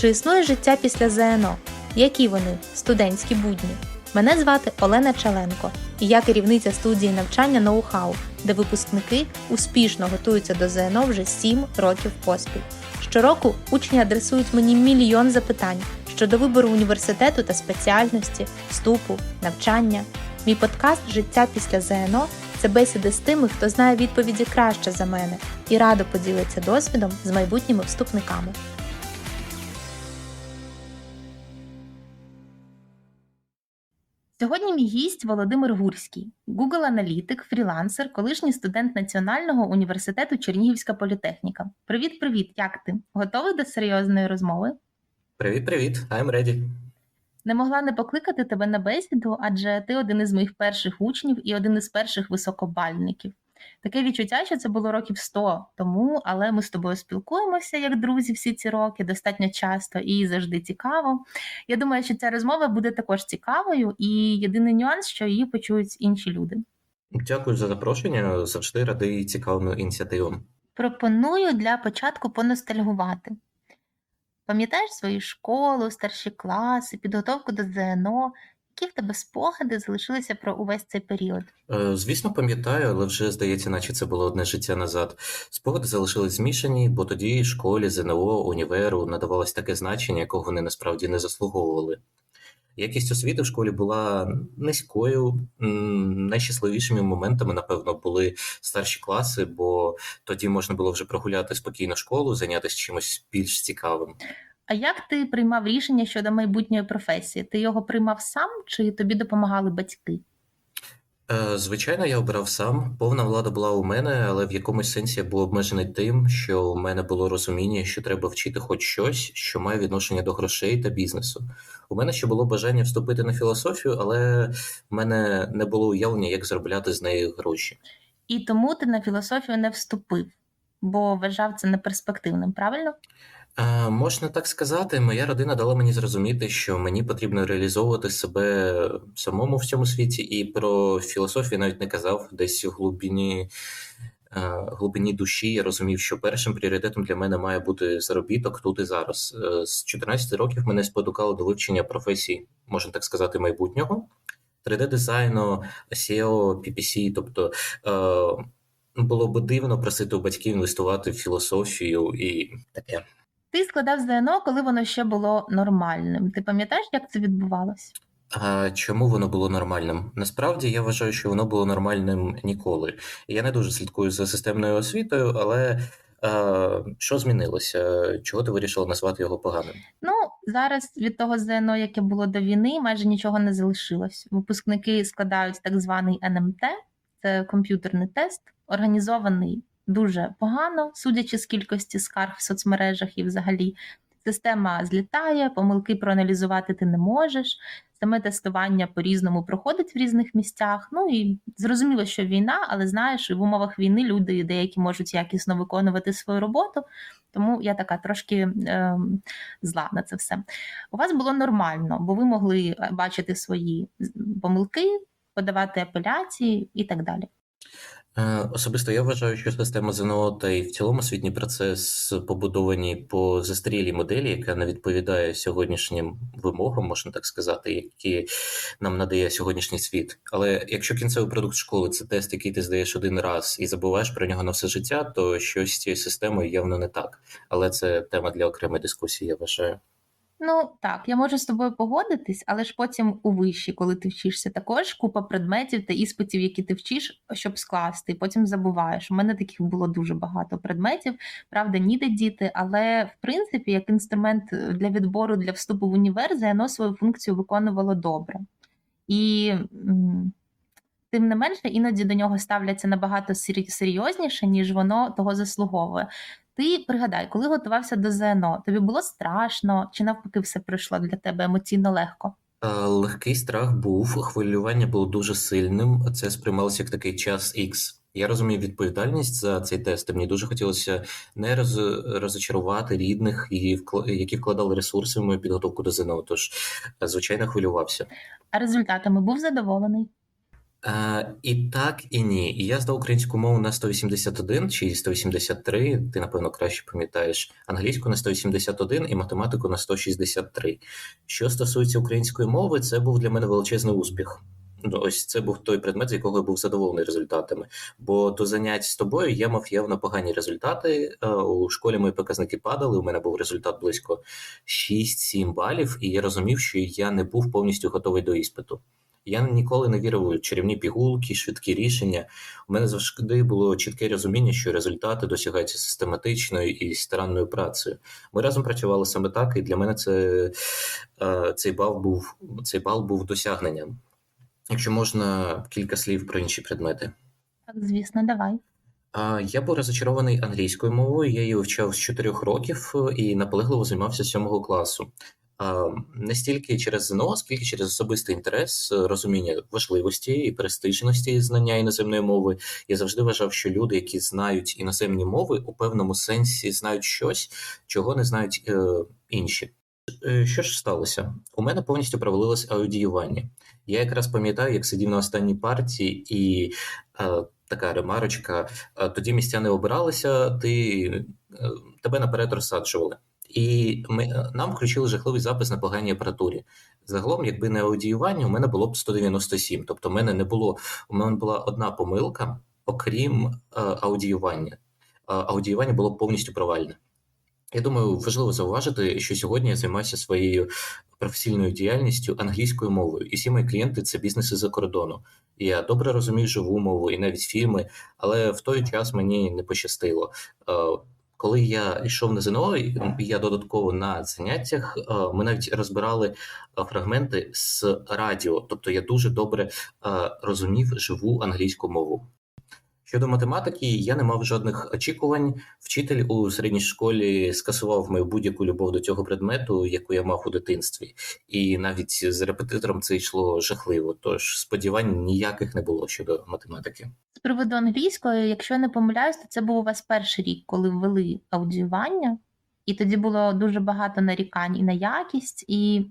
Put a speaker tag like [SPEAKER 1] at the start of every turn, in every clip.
[SPEAKER 1] Чи існує життя після ЗНО? Які вони студентські будні? Мене звати Олена Чаленко, і я керівниця студії навчання ноу-хау, де випускники успішно готуються до ЗНО вже 7 років поспіль. Щороку учні адресують мені мільйон запитань щодо вибору університету та спеціальності, вступу, навчання. Мій подкаст Життя після ЗНО це бесіди з тими, хто знає відповіді краще за мене і радо поділиться досвідом з майбутніми вступниками. Сьогодні мій гість Володимир Гурський, Google аналітик, фрілансер, колишній студент Національного університету Чернігівська політехніка. Привіт, привіт! Як ти? Готовий до серйозної розмови?
[SPEAKER 2] Привіт, привіт, I'm ready.
[SPEAKER 1] Не могла не покликати тебе на бесіду, адже ти один із моїх перших учнів і один із перших високобальників. Таке відчуття, що це було років 100 тому, але ми з тобою спілкуємося як друзі всі ці роки, достатньо часто і завжди цікаво. Я думаю, що ця розмова буде також цікавою, і єдиний нюанс, що її почують інші люди.
[SPEAKER 2] Дякую за запрошення. Завжди радий цікавим ініціативам.
[SPEAKER 1] Пропоную для початку поностальгувати. Пам'ятаєш свою школу, старші класи, підготовку до ЗНО? Які в тебе спогади залишилися про увесь цей період?
[SPEAKER 2] Е, Звісно, пам'ятаю, але вже здається, наче це було одне життя назад. Спогади залишились змішані, бо тоді школі, ЗНО, універу надавалось таке значення, якого вони насправді не заслуговували. Якість освіти в школі була низькою. Найщасливішими моментами, напевно, були старші класи, бо тоді можна було вже прогуляти спокійно школу, зайнятися чимось більш цікавим.
[SPEAKER 1] А як ти приймав рішення щодо майбутньої професії? Ти його приймав сам чи тобі допомагали батьки?
[SPEAKER 2] Е, Звичайно, я обирав сам. Повна влада була у мене, але в якомусь сенсі я був обмежений тим, що у мене було розуміння, що треба вчити хоч щось, що має відношення до грошей та бізнесу. У мене ще було бажання вступити на філософію, але в мене не було уявлення, як заробляти з неї гроші.
[SPEAKER 1] І тому ти на філософію не вступив, бо вважав це неперспективним, правильно?
[SPEAKER 2] Е, Можна так сказати, моя родина дала мені зрозуміти, що мені потрібно реалізовувати себе самому в цьому світі, і про філософію навіть не казав десь у глибині, е, глибині душі. Я розумів, що першим пріоритетом для мене має бути заробіток тут і зараз. Е, З 14 років мене спонукало до вивчення професії, можна так сказати, майбутнього, 3D-дизайну, SEO, PPC, тобто. Було би дивно просити у батьків інвестувати в філософію і таке.
[SPEAKER 1] Ти складав ЗНО, коли воно ще було нормальним. Ти пам'ятаєш, як це відбувалось?
[SPEAKER 2] А чому воно було нормальним? Насправді я вважаю, що воно було нормальним ніколи. Я не дуже слідкую за системною освітою, але е, що змінилося? Чого ти вирішила назвати його поганим?
[SPEAKER 1] Ну, зараз від того ЗНО, яке було до війни, майже нічого не залишилось. Випускники складають так званий НМТ, це комп'ютерний тест, організований дуже погано, судячи з кількості скарг в соцмережах і взагалі. Система злітає, помилки проаналізувати ти не можеш. Саме тестування по-різному проходить в різних місцях. Ну і зрозуміло, що війна, але знаєш, і в умовах війни люди деякі можуть якісно виконувати свою роботу. Тому я така трошки е, зла на це все. У вас було нормально, бо ви могли бачити свої помилки, подавати апеляції і так далі.
[SPEAKER 2] Е, Особисто я вважаю, що система ЗНО та й в цілому освітній процес побудовані по застарілій моделі, яка не відповідає сьогоднішнім вимогам, можна так сказати, які нам надає сьогоднішній світ. Але якщо кінцевий продукт школи це тест, який ти здаєш один раз і забуваєш про нього на все життя, то щось з цією системою явно не так. Але це тема для окремої дискусії, я вважаю.
[SPEAKER 1] Ну так, я можу з тобою погодитись, але ж потім у виші, коли ти вчишся, також купа предметів та іспитів, які ти вчиш, щоб скласти, і потім забуваєш. У мене таких було дуже багато предметів, правда, ніде діти, але в принципі, як інструмент для відбору для вступу в універ, ЗНО свою функцію виконувало добре. І тим не менше, іноді до нього ставляться набагато серйозніше, ніж воно того заслуговує. Ти пригадай, коли готувався до ЗНО, тобі було страшно, чи навпаки все пройшло для тебе емоційно легко?
[SPEAKER 2] Легкий страх був, хвилювання було дуже сильним. Це сприймалося як такий час X. Я розумію відповідальність за цей тест. і Мені дуже хотілося не роз, розочарувати рідних, і які вкладали ресурси в мою підготовку до ЗНО. Тож, звичайно, хвилювався.
[SPEAKER 1] А результатами був задоволений?
[SPEAKER 2] Е, і так, і ні. І я здав українську мову на 181 чи 183, ти, напевно, краще пам'ятаєш, англійську на 181 і математику на 163. Що стосується української мови, це був для мене величезний успіх. Ну, Ось це був той предмет, з якого я був задоволений результатами. Бо до занять з тобою я мав явно погані результати. Е, У школі мої показники падали. У мене був результат близько 6-7 балів, і я розумів, що я не був повністю готовий до іспиту. Я ніколи не вірив у чарівні пігулки, швидкі рішення. У мене завжди було чітке розуміння, що результати досягаються систематичною і старанною працею. Ми разом працювали саме так, і для мене це, е, цей, бал був, цей бал був досягненням. Якщо можна, кілька слів про інші предмети.
[SPEAKER 1] Так, звісно, давай.
[SPEAKER 2] Я був розочарований англійською мовою, я її вивчав з 4 років е, і наполегливо займався з 7 класу. Не стільки через ЗНО, скільки через особистий інтерес, е, розуміння важливості і престижності знання іноземної мови. Я завжди вважав, що люди, які знають іноземні мови, у певному сенсі знають щось, чого не знають е, інші. Е, Що ж сталося? У мене повністю провалилось аудіювання. Я якраз пам'ятаю, як сидів на останній партії, і е, така ремарочка: е, тоді місця не обиралися, ти, е, тебе наперед розсаджували. І ми, е, нам включили жахливий запис на поганій апаратурі. Загалом, якби не аудіювання, у мене було б 197. Тобто, у мене не було, у мене була одна помилка, окрім е, аудіювання. Е, аудіювання було повністю провальне. Я думаю, важливо зауважити, що сьогодні я займаюся своєю професійною діяльністю англійською мовою, і всі мої клієнти це бізнеси за кордону. Я добре розумію живу мову і навіть фільми, але в той час мені не пощастило. Е, Коли я йшов на ЗНО, я додатково на заняттях, е, ми навіть розбирали е, фрагменти з радіо, тобто я дуже добре е, розумів живу англійську мову. Щодо математики, я не мав жодних очікувань. Вчитель у середній школі скасував мою будь-яку любов до цього предмету, яку я мав у дитинстві, і навіть з репетитором це йшло жахливо. Тож сподівань ніяких не було щодо математики.
[SPEAKER 1] З приводу англійської, якщо я не помиляюсь, то це був у вас перший рік, коли ввели аудіювання, і тоді було дуже багато нарікань і на якість. І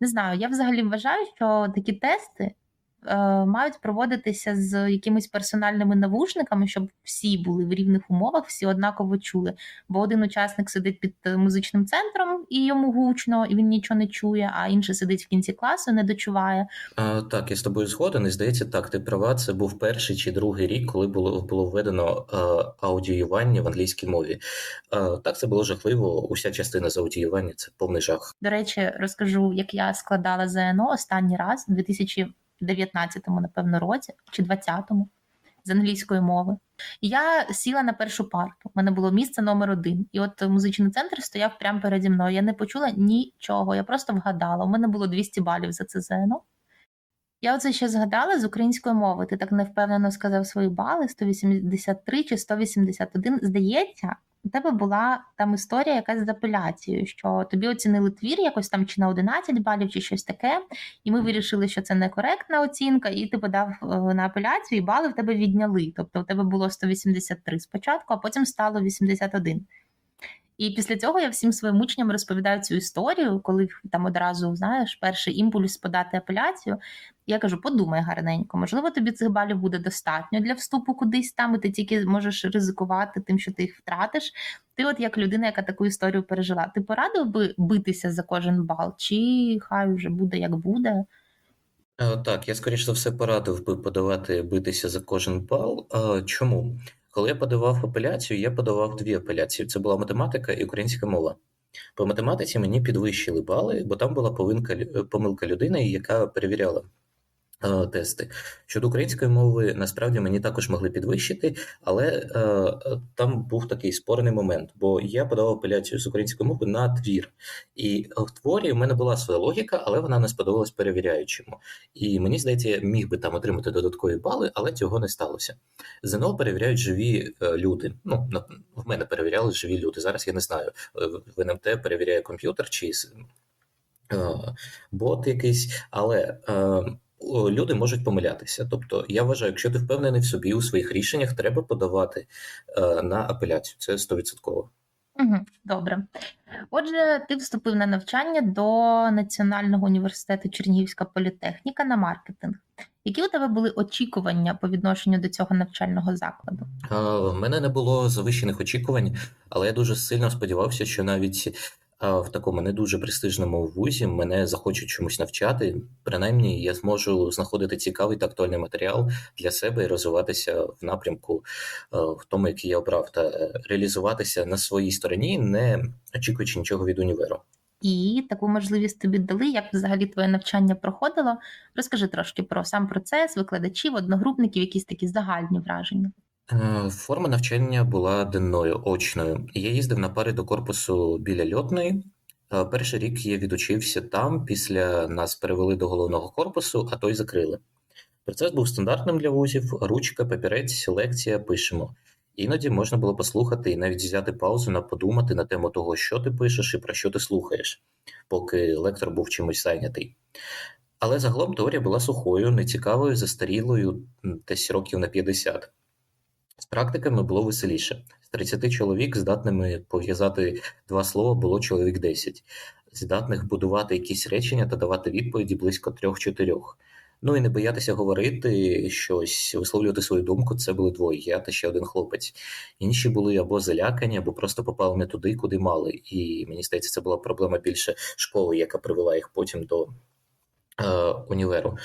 [SPEAKER 1] не знаю, я взагалі вважаю, що такі тести Е, мають проводитися з якимись персональними навушниками, щоб всі були в рівних умовах, всі однаково чули. Бо один учасник сидить під е, музичним центром і йому гучно, і він нічого не чує, а інший сидить в кінці класу, не дочуває.
[SPEAKER 2] А, Так, я з тобою згоден. І здається, так ти права. Це був перший чи другий рік, коли було було введено а, аудіювання в англійській мові. А, Так, це було жахливо. Уся частина з аудіювання це повний жах.
[SPEAKER 1] До речі, розкажу, як я складала ЗНО останній раз 2000 19-му, напевно, році чи 20-му з англійської мови. І я сіла на першу парту. У мене було місце номер один. І от музичний центр стояв прямо переді мною. Я не почула нічого, я просто вгадала. У мене було 200 балів за це ЗНО. Я оце ще згадала з української мови. Ти так невпевнено сказав свої бали: 183 чи 181. Здається, у тебе була там історія якась з апеляцією, що тобі оцінили твір якось там чи на 11 балів, чи щось таке, і ми вирішили, що це некоректна оцінка, і ти подав е, на апеляцію, і бали в тебе відняли. Тобто у тебе було 183 спочатку, а потім стало 81. І після цього я всім своїм учням розповідаю цю історію, коли там одразу знаєш перший імпульс подати апеляцію. Я кажу: подумай гарненько, можливо, тобі цих балів буде достатньо для вступу кудись там, і ти тільки можеш ризикувати тим, що ти їх втратиш. Ти, от як людина, яка таку історію пережила, ти порадив би битися за кожен бал, чи хай вже буде як буде?
[SPEAKER 2] Е, Так, я скоріш за все порадив би подавати битися за кожен бал. Е, Чому? Коли я подавав апеляцію, я подавав дві апеляції: це була математика і українська мова. По математиці мені підвищили бали, бо там була помилка, лю- помилка людини, яка перевіряла тести. Щодо української мови, насправді мені також могли підвищити, але е, е, там був такий спорний момент, бо я подавав апеляцію з української мови на твір. І в творі в мене була своя логіка, але вона не сподобалась перевіряючому. І мені здається, я міг би там отримати додаткові бали, але цього не сталося. ЗНО перевіряють живі е, люди. Ну, в мене перевіряли живі люди. Зараз я не знаю. е, В НМТ перевіряє комп'ютер чи е, бот якийсь, але. е, Люди можуть помилятися. Тобто, я вважаю, якщо ти впевнений в собі у своїх рішеннях, треба подавати е, на апеляцію. Це 100%.
[SPEAKER 1] Угу, добре. Отже, ти вступив на навчання до Національного університету Чернігівська політехніка на маркетинг. Які у тебе були очікування по відношенню до цього навчального закладу?
[SPEAKER 2] В мене не було завищених очікувань, але я дуже сильно сподівався, що навіть в такому не дуже престижному вузі мене захочуть чомусь навчати. Принаймні, я зможу знаходити цікавий та актуальний матеріал для себе і розвиватися в напрямку в тому, який я обрав, та е, реалізуватися на своїй стороні, не очікуючи нічого від універу.
[SPEAKER 1] І таку можливість тобі дали, як взагалі твоє навчання проходило. Розкажи трошки про сам процес, викладачів, одногрупників, якісь такі загальні враження.
[SPEAKER 2] Е, Форма навчання була денною, очною. Я їздив на пари до корпусу біля льотної. Е, Перший рік я відучився там, після нас перевели до головного корпусу, а той закрили. Процес був стандартним для вузів: ручка, папірець, лекція, пишемо. Іноді можна було послухати і навіть взяти паузу на подумати на тему того, що ти пишеш і про що ти слухаєш, поки лектор був чимось зайнятий. Але загалом теорія була сухою, нецікавою, застарілою, десь років на 50. З практиками було веселіше. З 30 чоловік, здатними пов'язати два слова, було чоловік 10. Здатних будувати якісь речення та давати відповіді близько трьох-чотирьох. Ну і не боятися говорити щось, висловлювати свою думку. Це були двоє, я та ще один хлопець. Інші були або залякані, або просто попали не туди, куди мали. І мені здається, це була проблема більше школи, яка привела їх потім до е, універу.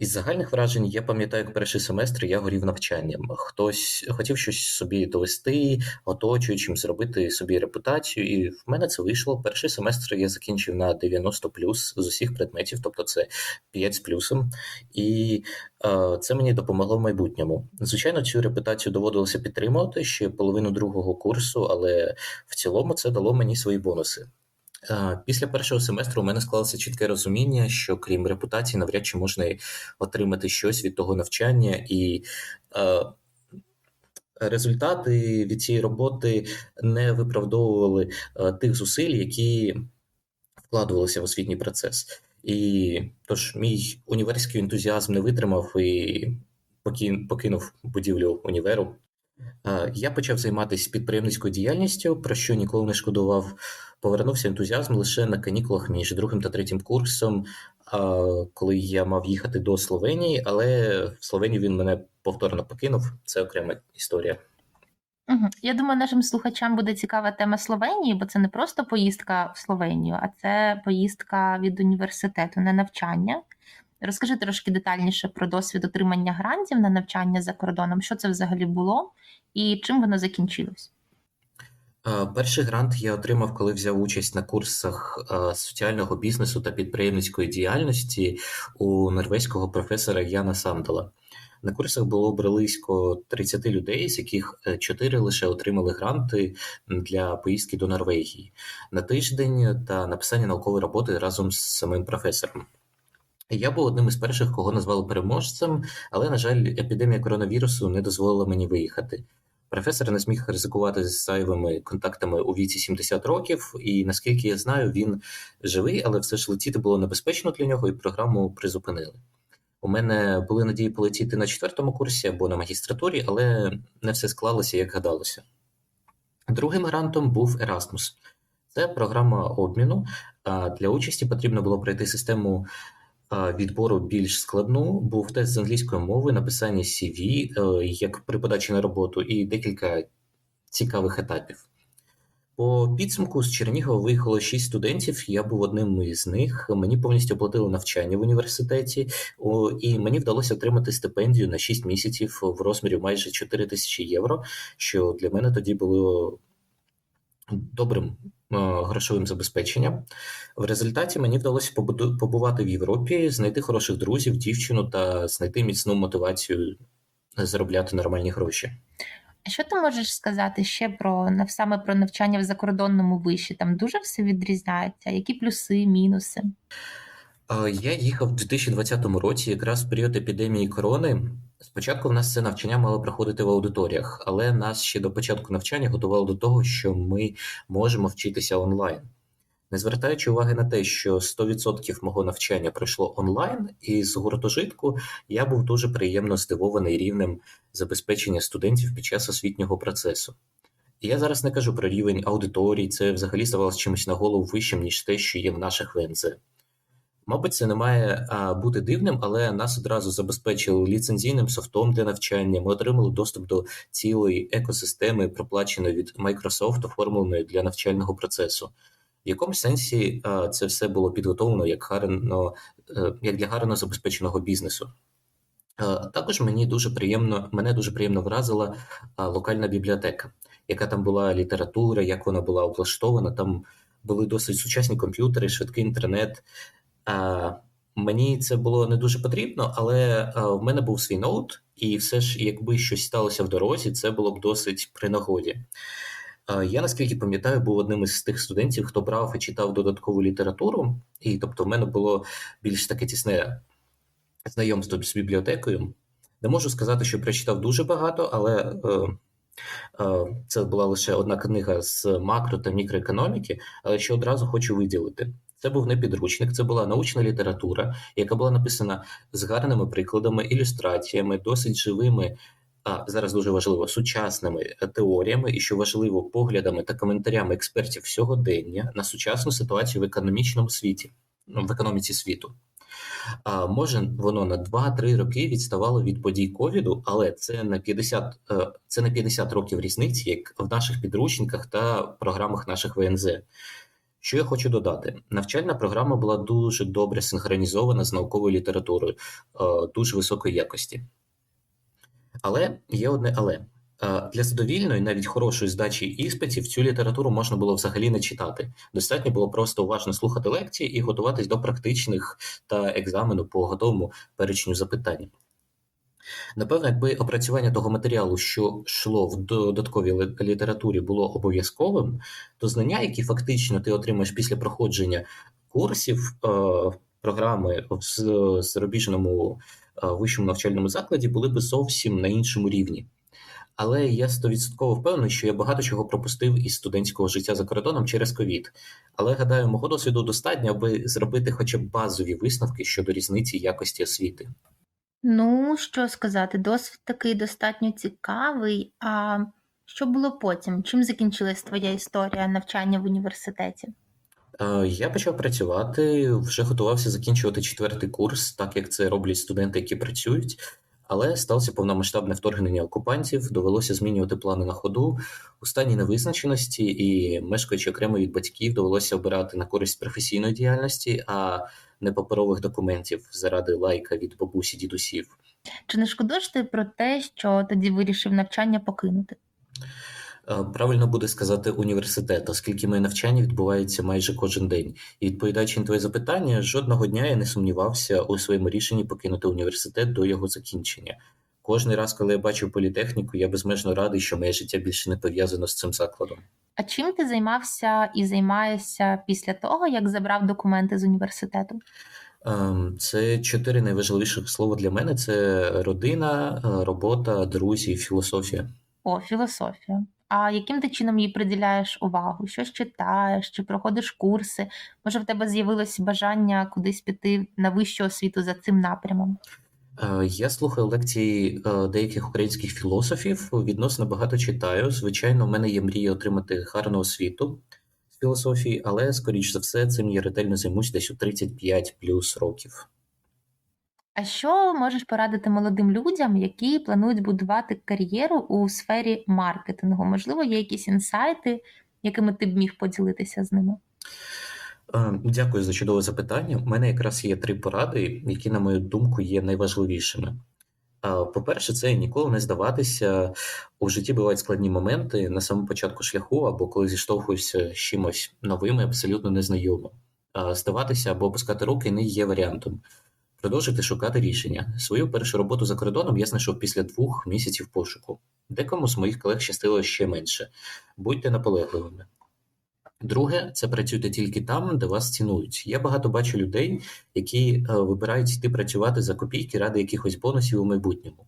[SPEAKER 2] Із загальних вражень я пам'ятаю, як перший семестр я горів навчанням. Хтось хотів щось собі довести, оточуючим, зробити собі репутацію, і в мене це вийшло. Перший семестр я закінчив на 90 плюс з усіх предметів, тобто це 5 з плюсом. І е, це мені допомогло в майбутньому. Звичайно, цю репутацію доводилося підтримувати ще половину другого курсу, але в цілому це дало мені свої бонуси. Після першого семестру у мене склалося чітке розуміння, що крім репутації, навряд чи можна отримати щось від того навчання, і е, результати від цієї роботи не виправдовували е, тих зусиль, які вкладувалися в освітній процес. І тож мій універський ентузіазм не витримав і покинув будівлю універу. Е, Я почав займатися підприємницькою діяльністю, про що ніколи не шкодував. Повернувся ентузіазм лише на канікулах між другим та третім курсом, коли я мав їхати до Словенії, але в Словенію він мене повторно покинув. Це окрема історія.
[SPEAKER 1] Я думаю, нашим слухачам буде цікава тема Словенії, бо це не просто поїздка в Словенію, а це поїздка від університету на навчання. Розкажи трошки детальніше про досвід отримання грантів на навчання за кордоном, що це взагалі було і чим воно закінчилось.
[SPEAKER 2] Е, Перший грант я отримав, коли взяв участь на курсах е, соціального бізнесу та підприємницької діяльності у норвезького професора Яна Сандала. На курсах було близько 30 людей, з яких 4 лише отримали гранти для поїздки до Норвегії на тиждень та написання наукової роботи разом з самим професором. Я був одним із перших, кого назвали переможцем, але, на жаль, епідемія коронавірусу не дозволила мені виїхати. Професор не зміг ризикувати з зайвими контактами у віці 70 років, і наскільки я знаю, він живий, але все ж летіти було небезпечно для нього, і програму призупинили. У мене були надії полетіти на четвертому курсі або на магістратурі, але не все склалося, як гадалося. Другим грантом був Erasmus. Це програма обміну. Для участі потрібно було пройти систему відбору більш складну. Був тест з англійської мови, написання CV, е, як при подачі на роботу, і декілька цікавих етапів. По підсумку з Чернігова виїхало шість студентів. Я був одним із них. Мені повністю оплатили навчання в університеті, і мені вдалося отримати стипендію на 6 місяців в розмірі майже 4 тисячі євро, що для мене тоді було добрим грошовим забезпеченням. В результаті мені вдалося побувати в Європі, знайти хороших друзів, дівчину та знайти міцну мотивацію заробляти нормальні гроші.
[SPEAKER 1] А що ти можеш сказати ще про саме про навчання в закордонному виші? Там дуже все відрізняється. Які плюси, мінуси?
[SPEAKER 2] Я їхав в 2020 році, якраз в період епідемії корони. Спочатку в нас це навчання мало проходити в аудиторіях, але нас ще до початку навчання готували до того, що ми можемо вчитися онлайн. Не звертаючи уваги на те, що 100% мого навчання пройшло онлайн, і з гуртожитку я був дуже приємно здивований рівнем забезпечення студентів під час освітнього процесу. Я зараз не кажу про рівень аудиторій, це взагалі здавалося чимось на голову вищим, ніж те, що є в наших ВНЗ. Мабуть, це не має а, бути дивним, але нас одразу забезпечили ліцензійним софтом для навчання. Ми отримали доступ до цілої екосистеми, проплаченої від Microsoft, оформленої для навчального процесу. В якомусь сенсі а, це все було підготовлено як гарно, е, як для гарно забезпеченого бізнесу. Е, Також мені дуже приємно, мене дуже приємно вразила а, локальна бібліотека, яка там була література, як вона була облаштована. Там були досить сучасні комп'ютери, швидкий інтернет. Мені це було не дуже потрібно, але в мене був свій ноут, і все ж, якби щось сталося в дорозі, це було б досить при нагоді. Я наскільки пам'ятаю, був одним із тих студентів, хто брав і читав додаткову літературу, і тобто в мене було більш таке тісне знайомство з бібліотекою. Не можу сказати, що прочитав дуже багато, але е, е, це була лише одна книга з макро та мікроекономіки, але що одразу хочу виділити. Це був не підручник, це була научна література, яка була написана з гарними прикладами, ілюстраціями, досить живими, а зараз дуже важливо, сучасними теоріями, і що важливо, поглядами та коментарями експертів сьогодення на сучасну ситуацію в економічному світі, ну, в економіці світу. А може воно на 2-3 роки відставало від подій ковіду, але це на 50, е, це на 50 років різниці, як в наших підручниках та програмах наших ВНЗ. Що я хочу додати? Навчальна програма була дуже добре синхронізована з науковою літературою, е, дуже високої якості. Але є одне але. Е, Для задовільної, навіть хорошої здачі іспитів цю літературу можна було взагалі не читати. Достатньо було просто уважно слухати лекції і готуватись до практичних та екзамену по готовому перечню запитань. Напевно, якби опрацювання того матеріалу, що йшло в додатковій літературі, було обов'язковим, то знання, які фактично ти отримаєш після проходження курсів е, програми в зарубіжному е, вищому навчальному закладі, були б зовсім на іншому рівні. Але я стовідсотково впевнений, що я багато чого пропустив із студентського життя за кордоном через ковід. Але гадаю, мого досвіду достатньо, аби зробити хоча б базові висновки щодо різниці якості освіти.
[SPEAKER 1] Ну, що сказати, досвід такий достатньо цікавий. А що було потім? Чим закінчилась твоя історія навчання в університеті?
[SPEAKER 2] Е, Я почав працювати, вже готувався закінчувати четвертий курс, так як це роблять студенти, які працюють. Але сталося повномасштабне вторгнення окупантів, довелося змінювати плани на ходу у стані невизначеності, і мешкаючи окремо від батьків, довелося обирати на користь професійної діяльності, а не паперових документів заради лайка від бабусі дідусів.
[SPEAKER 1] Чи не шкодуєш ти про те, що тоді вирішив навчання покинути?
[SPEAKER 2] Е, Правильно буде сказати університет, оскільки моє навчання відбувається майже кожен день. І відповідаючи на твоє запитання, жодного дня я не сумнівався у своєму рішенні покинути університет до його закінчення. Кожний раз, коли я бачив політехніку, я безмежно радий, що моє життя більше не пов'язано з цим закладом.
[SPEAKER 1] А чим ти займався і займаєшся після того, як забрав документи з університету?
[SPEAKER 2] Ем, Це чотири найважливіших слова для мене: це родина, е, робота, друзі, філософія.
[SPEAKER 1] О, філософія. А яким ти чином їй приділяєш увагу? Щось читаєш, чи проходиш курси? Може, в тебе з'явилось бажання кудись піти на вищу освіту за цим напрямом?
[SPEAKER 2] Е, Я слухаю лекції е, деяких українських філософів, відносно багато читаю. Звичайно, в мене є мрія отримати гарну освіту з філософії, але, скоріш за все, цим я ретельно займусь десь у 35 плюс років.
[SPEAKER 1] А що можеш порадити молодим людям, які планують будувати кар'єру у сфері маркетингу? Можливо, є якісь інсайти, якими ти б міг поділитися з ними?
[SPEAKER 2] Е, Дякую за чудове запитання. У мене якраз є три поради, які, на мою думку, є найважливішими. Е, По-перше, це ніколи не здаватися. У житті бувають складні моменти на самому початку шляху, або коли зіштовхуєшся з чимось новим і абсолютно незнайомим. Е, Здаватися або опускати руки не є варіантом. Продовжити шукати рішення. Свою першу роботу за кордоном я знайшов після двох місяців пошуку. Декому з моїх колег щастило ще менше. Будьте наполегливими. Друге, це працюйте тільки там, де вас цінують. Я багато бачу людей, які е, вибирають йти працювати за копійки ради якихось бонусів у майбутньому.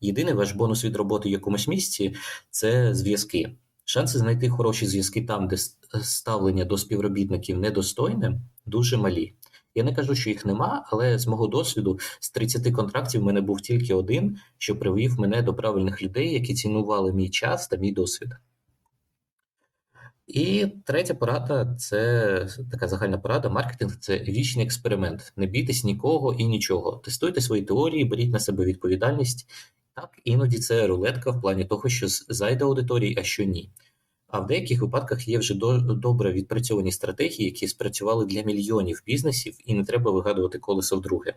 [SPEAKER 2] Єдиний ваш бонус від роботи в якомусь місці це зв'язки. Шанси знайти хороші зв'язки там, де ставлення до співробітників недостойне, дуже малі. Я не кажу, що їх нема, але з мого досвіду з 30 контрактів в мене був тільки один, що привів мене до правильних людей, які цінували мій час та мій досвід. І третя порада це така загальна порада. Маркетинг це вічний експеримент. Не бійтесь нікого і нічого. Тестуйте свої теорії, беріть на себе відповідальність. Так, іноді це рулетка в плані того, що зайде аудиторії, а що ні. А в деяких випадках є вже до, добре відпрацьовані стратегії, які спрацювали для мільйонів бізнесів, і не треба вигадувати колесо вдруге.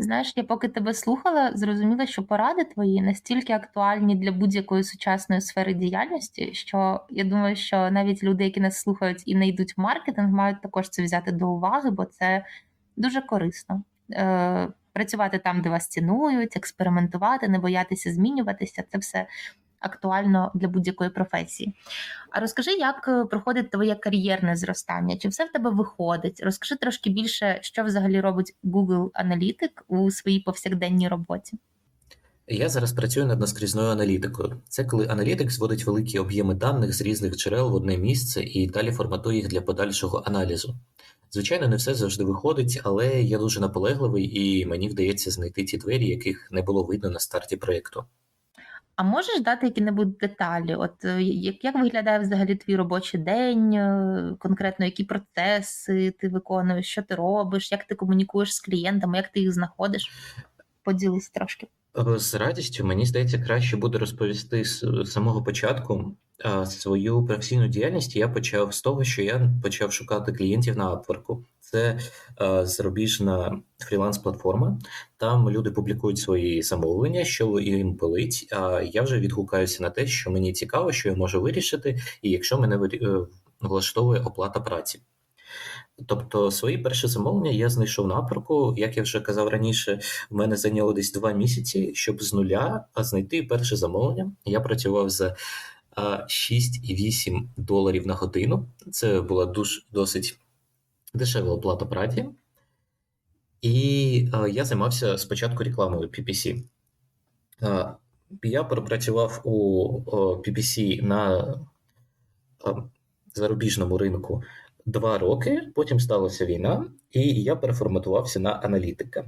[SPEAKER 1] Знаєш, я поки тебе слухала, зрозуміла, що поради твої настільки актуальні для будь-якої сучасної сфери діяльності, що я думаю, що навіть люди, які нас слухають і не йдуть в маркетинг, мають також це взяти до уваги, бо це дуже корисно. Е, працювати там, де вас цінують, експериментувати, не боятися змінюватися це все актуально для будь-якої професії. А розкажи, як е, проходить твоє кар'єрне зростання? Чи все в тебе виходить? Розкажи трошки більше, що взагалі робить Google Аналітик у своїй повсякденній роботі.
[SPEAKER 2] Я зараз працюю над наскрізною аналітикою. Це коли аналітик зводить великі об'єми даних з різних джерел в одне місце і далі форматує їх для подальшого аналізу. Звичайно, не все завжди виходить, але я дуже наполегливий і мені вдається знайти ті двері, яких не було видно на старті проєкту.
[SPEAKER 1] А можеш дати які-небудь деталі? От е, як, як виглядає взагалі твій робочий день, е, конкретно які процеси ти виконуєш, що ти робиш, як ти комунікуєш з клієнтами, як ти їх знаходиш? Поділись трошки.
[SPEAKER 2] Е, З радістю, мені здається, краще буде розповісти з з самого початку. Свою професійну діяльність я почав з того, що я почав шукати клієнтів на Upwork. Це зарубіжна фріланс-платформа. Там люди публікують свої замовлення, що їм болить. А я вже відгукаюся на те, що мені цікаво, що я можу вирішити, і якщо мене е, влаштовує оплата праці. Тобто свої перші замовлення я знайшов на Upwork. Як я вже казав раніше, в мене зайняло десь два місяці, щоб з нуля знайти перше замовлення. Я працював за 6,8 доларів на годину. Це була дуже досить дешева оплата праці. І я займався спочатку рекламою PPC. Я пропрацював у PPC на зарубіжному ринку два роки, потім сталася війна, і я переформатувався на аналітика.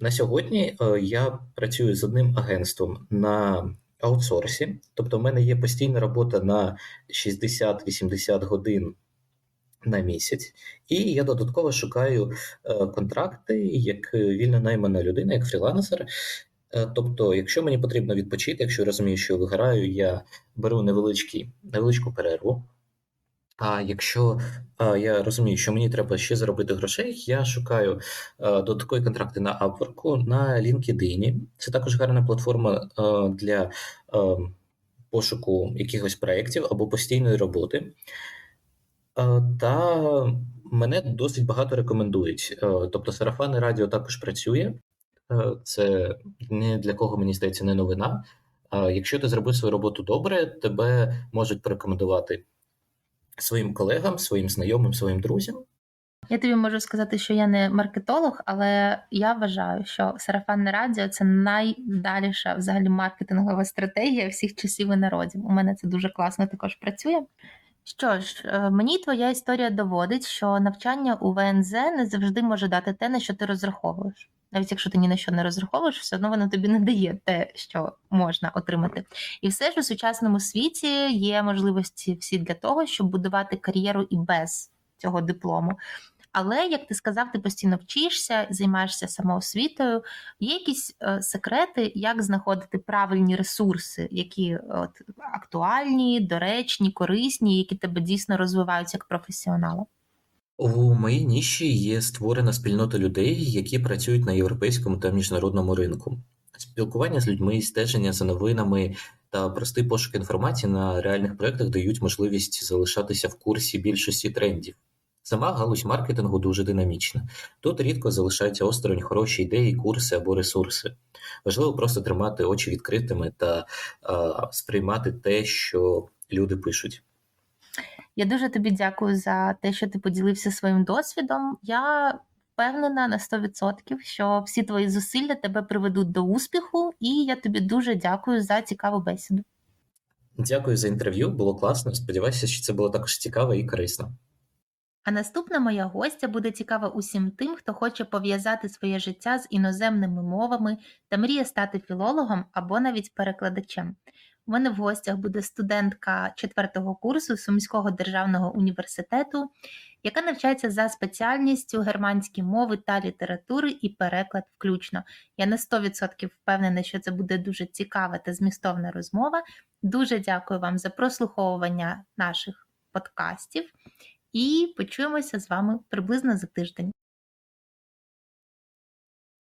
[SPEAKER 2] На сьогодні я працюю з одним агентством на аутсорсі, тобто в мене є постійна робота на 60-80 годин на місяць, і я додатково шукаю е, контракти як вільно наймана людина, як фрілансер. Е, Тобто, якщо мені потрібно відпочити, якщо я розумію, що вигораю, я беру невеличку перерву. А якщо а, я розумію, що мені треба ще заробити грошей, я шукаю а, додаткові контракти на Upwork, на LinkedIn. Це також гарна платформа а, для пошуку якихось проєктів або постійної роботи. Та мене досить багато рекомендують. Тобто сарафанне радіо також працює. Це не для кого, мені здається, не новина. Якщо ти зробив свою роботу добре, тебе можуть порекомендувати своїм колегам, своїм знайомим, своїм друзям.
[SPEAKER 1] Я тобі можу сказати, що я не маркетолог, але я вважаю, що сарафанне радіо це найвдаліша взагалі маркетингова стратегія всіх часів і народів. У мене це дуже класно також працює. Що ж, е, мені твоя історія доводить, що навчання у ВНЗ не завжди може дати те, на що ти розраховуєш. Навіть якщо ти ні на що не розраховуєш, все одно воно тобі не дає те, що можна отримати. І все ж у сучасному світі є можливості всі для того, щоб будувати кар'єру і без цього диплому. Але як ти сказав, ти постійно вчишся, займаєшся самоосвітою. Є якісь е, секрети, як знаходити правильні ресурси, які от актуальні, доречні, корисні, які тебе дійсно розвивають як професіонала?
[SPEAKER 2] У моїй ніші є створена спільнота людей, які працюють на європейському та міжнародному ринку. Спілкування з людьми, стеження за новинами та простий пошук інформації на реальних проєктах дають можливість залишатися в курсі більшості трендів. Сама галузь маркетингу дуже динамічна. Тут рідко залишаються осторонь хороші ідеї, курси або ресурси. Важливо просто тримати очі відкритими та а, сприймати те, що люди пишуть.
[SPEAKER 1] Я дуже тобі дякую за те, що ти поділився своїм досвідом. Я впевнена на 100%, що всі твої зусилля тебе приведуть до успіху, і я тобі дуже дякую за цікаву бесіду.
[SPEAKER 2] Дякую за інтерв'ю, було класно. Сподіваюся, що це було також цікаво і корисно.
[SPEAKER 1] А наступна моя гостя буде цікава усім тим, хто хоче пов'язати своє життя з іноземними мовами та мріє стати філологом або навіть перекладачем. У мене в гостях буде студентка четвертого курсу Сумського державного університету, яка навчається за спеціальністю германські мови та літератури і переклад включно. Я на 100% впевнена, що це буде дуже цікава та змістовна розмова. Дуже дякую вам за прослуховування наших подкастів і почуємося з вами приблизно за тиждень.